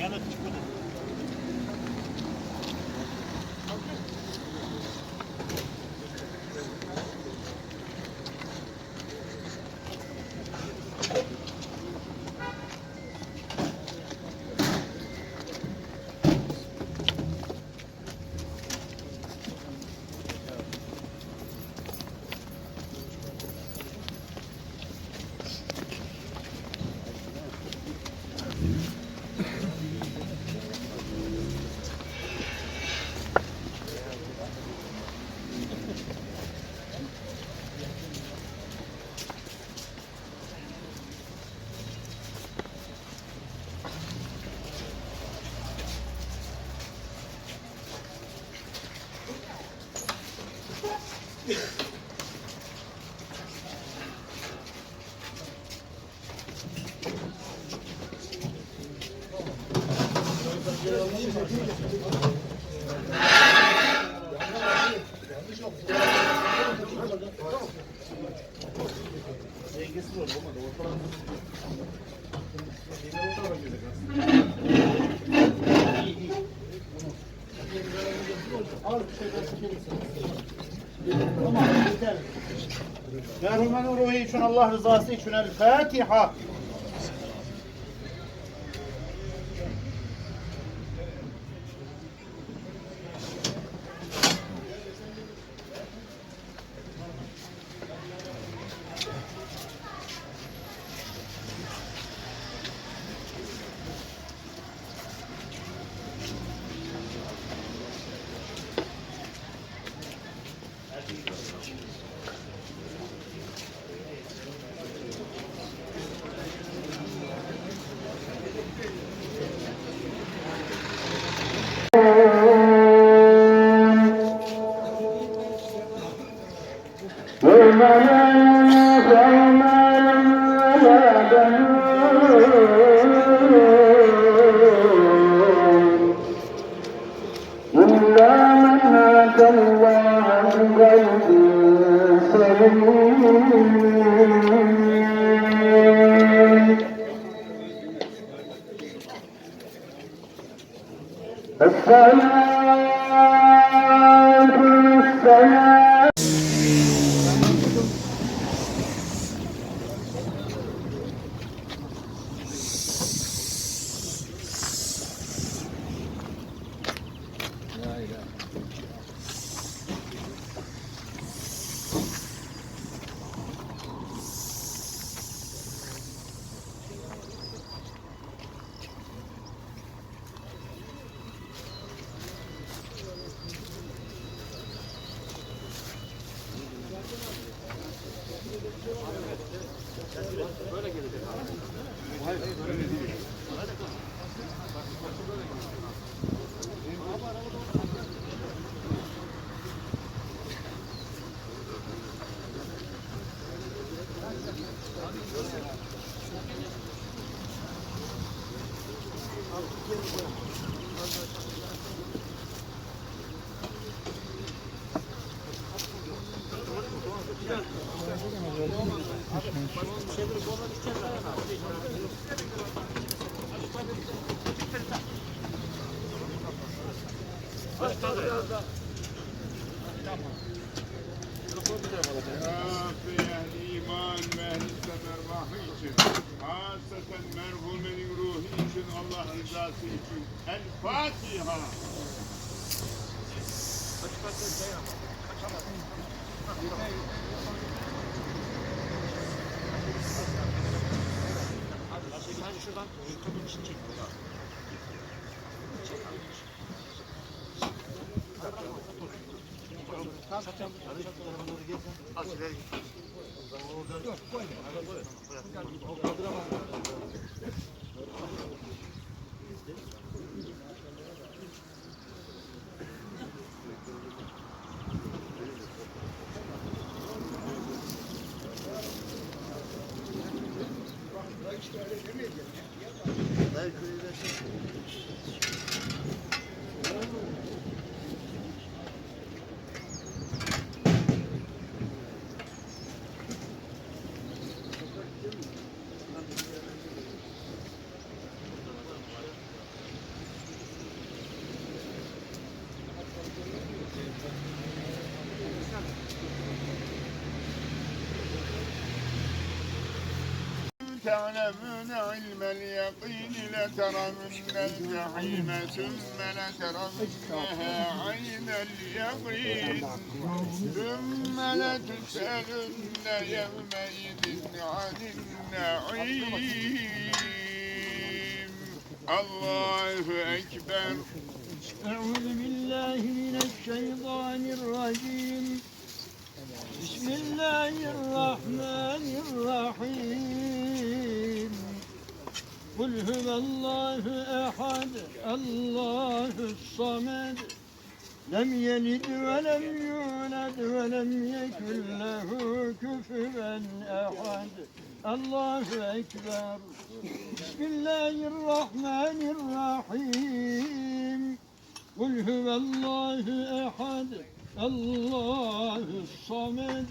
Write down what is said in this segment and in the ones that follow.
Yanık çıkmadı. Yeah. Merhumun ruhu için Allah rızası için El Fatiha. أتى الله بقلب سليم الصلاة Ayakta da. Biraz daha. Tamam. Mikrofonu da için. Haseten Allah rızası için. El Fatiha. Kaç Çek abi. Dayı köyü تعلمون علم اليقين لترون الجحيم ثم لترونها عين اليقين ثم لتسألن يومئذ عن النعيم الله أكبر أعوذ بالله من الشيطان الرجيم Kul huvallahu ehad, Allahu samed. Lem yelid ve lem yulad ve lem yekun lehu küfüven ehad. Allahu ekber. Bismillahirrahmanirrahim. Kul huvallahu ehad, Allahu samed.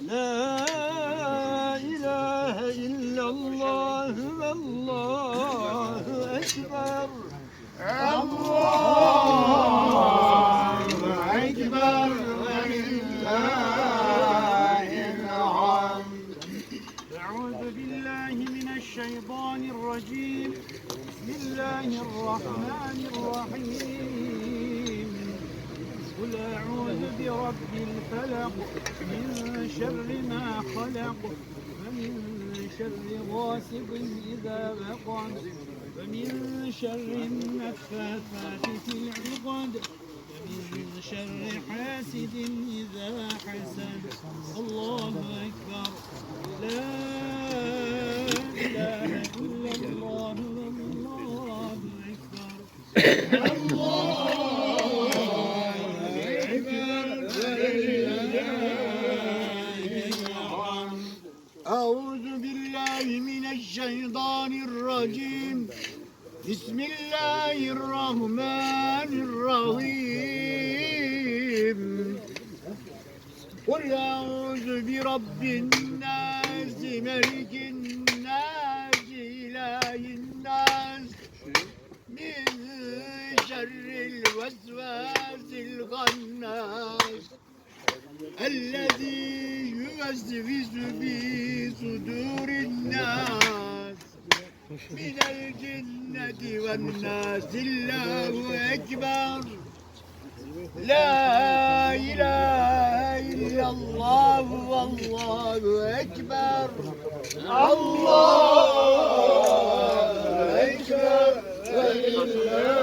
لا إله إلا الله والله أكبر. الله أكبر. ولله الحمد أعوذ بالله من الشيطان الرجيم. بسم الله الرحمن الرحيم. قل أعوذ برب الفلق من شر ما خلق ومن شر غاسق إذا وقب ومن شر النفاثات في العقد ومن شر حاسد إذا حسد. الله أكبر. لا إله إلا الله والله أكبر. أعوذ بسم الله الرحمن الرحيم قل أعوذ برب الناس ملك الناس إله الناس من شر الوسواس الخناس الذي يوسوس في صدور الناس من الجنة والناس الله أكبر لا إله إلا الله والله أكبر الله أكبر أعوذ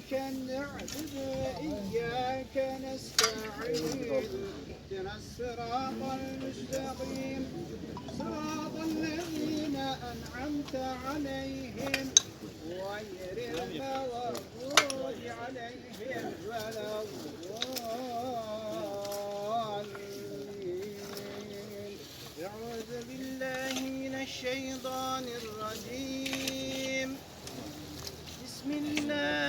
إياك نعبد وإياك نستعين. اهدنا الصراط المستقيم. صراط الذين أنعمت عليهم. غير المغضوب عليهم ولا الضالين. أعوذ بالله من الشيطان الرجيم. بسم الله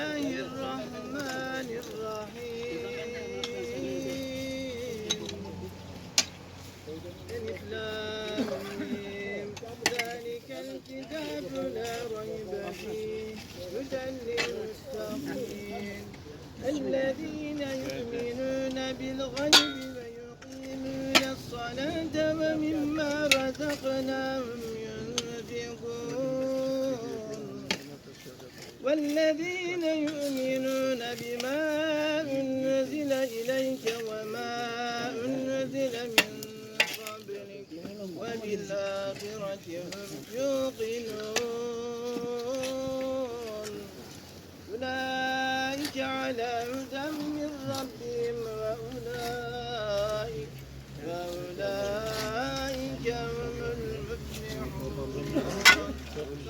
والذين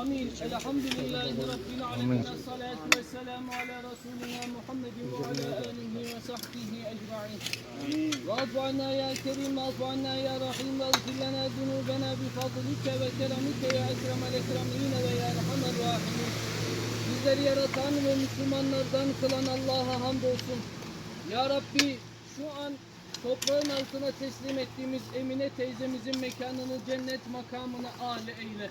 Amin. Elhamdülillahi Rabbil alemin. Salatu ve selamu ala Resulina Muhammedin ve ala alihi ve sahbihi ecma'in. Rabbana ya Kerim, Rabbana ya Rahim, Razgir lana dunubena bifadlike ve keramike ya ekremel ekremin ve ya erhamer rahimin. Bizleri yaratan ve Müslümanlardan kılan Allah'a hamdolsun. Ya Rabbi şu an toprağın altına teslim ettiğimiz Emine teyzemizin mekanını cennet makamına âli eyle.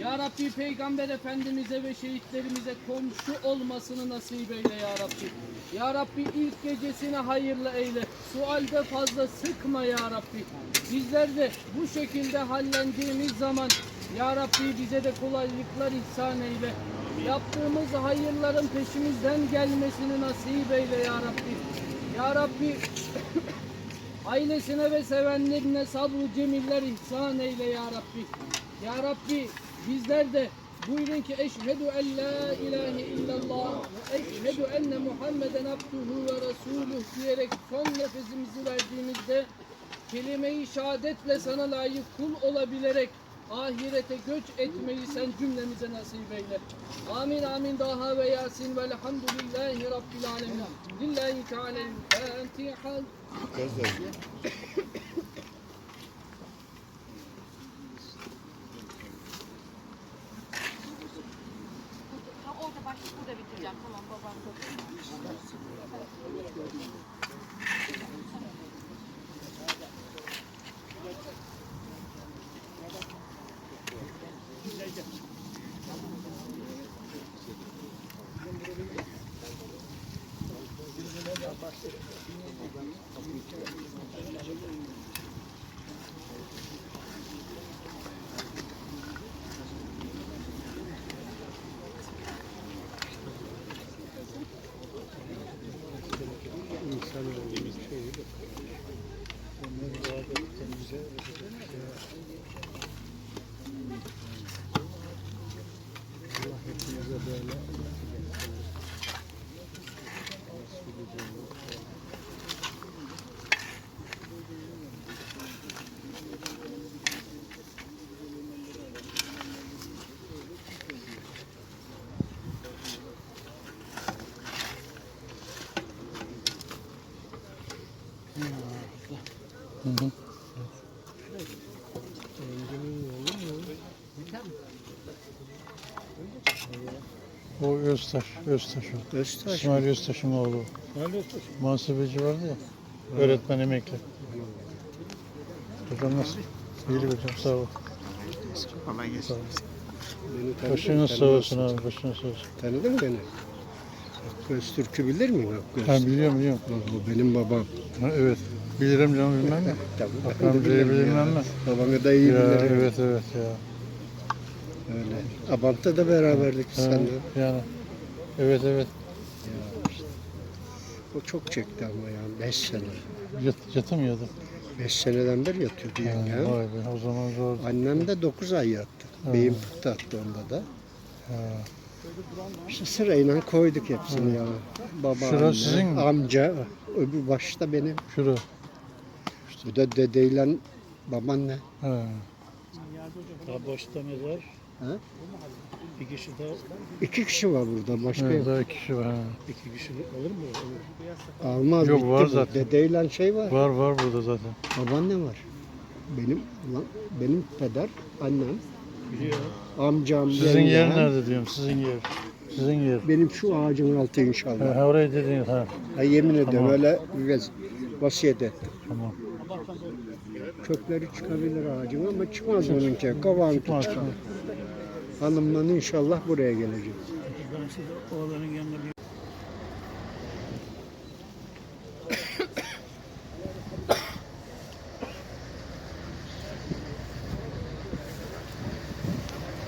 Ya Rabbi Peygamber Efendimiz'e ve şehitlerimize komşu olmasını nasip eyle Ya Rabbi. Ya Rabbi ilk gecesine hayırlı eyle. Sualde fazla sıkma Ya Rabbi. Bizler de bu şekilde hallendiğimiz zaman Ya Rabbi bize de kolaylıklar ihsan eyle. Yaptığımız hayırların peşimizden gelmesini nasip eyle Ya Rabbi. Ya Rabbi ailesine ve sevenlerine sabrı cemiller ihsan eyle Ya Rabbi. Ya Rabbi bizler de buyurun ki eşhedü en la ilahe illallah ve eşhedü enne Muhammeden abduhu ve resuluh diyerek son nefesimizi verdiğimizde kelime-i şehadetle sana layık kul olabilerek ahirete göç etmeyi sen cümlemize nasip eyle. Amin amin daha ve yasin velhamdülillahi rabbil alemin. Lillahi Teala'l-Fatiha. O Öztaş, Öztaş o. Öztaş. İsmail Öztaş'ın oğlu. Muhasebeci vardı ya. Öğretmen emekli. Hocam nasıl? İyilik hocam sağ ol. Kolay gelsin. Başınız sağ olsun abi, başınız sağ olsun. Tanıdın mı beni? Öztürk'ü bilir mi? Göz. Ha biliyorum biliyorum. Bu benim babam. Ha, evet. Bilirim canım bilmem mi? Tabii. Bak amcayı bilmem mi? Babamı da iyi Ya, bilirim. evet evet ya. Öyle. Abant'ta da beraberdik Ha, seninle. yani. Evet evet. O çok çekti ama ya. Beş sene. Yat, yatımıyordu. Beş seneden beri yatıyordu Ha, yenge. vay be o zaman zordu. Annem de dokuz ay yattı. Ha. Beyin fıktı attı onda da. Ha. İşte sırayla koyduk hepsini ya. Baba, Şurası anne, sizin mi? amca, öbür başta benim. Şuru. Bu da dedeyle babaanne. Ha. Daha boşta mezar. Ha? Bir kişi daha, İki kişi var burada. Başka Evet, yok. daha kişi var. Ha. iki kişi olur mu? Almaz Yok, bitti var bu. zaten. Dedeyle şey var. Var var burada zaten. Babaanne var. Benim ulan benim peder, annem, Biliyor. amcam, Sizin yer yengem. nerede diyorum sizin yer. Sizin yer. Benim şu ağacın altı Ha, inşallah. ha orayı dediniz ha. Ha, yemin ederim Tamam. öyle vaz- vasiyet ettim. Tamam. Kökleri çıkabilir ağacın ama çıkmaz onunki. Kavağın Çıkmaz. çıkar. Hanımla inşallah buraya gelecek. Ben size oğlanın yanına bir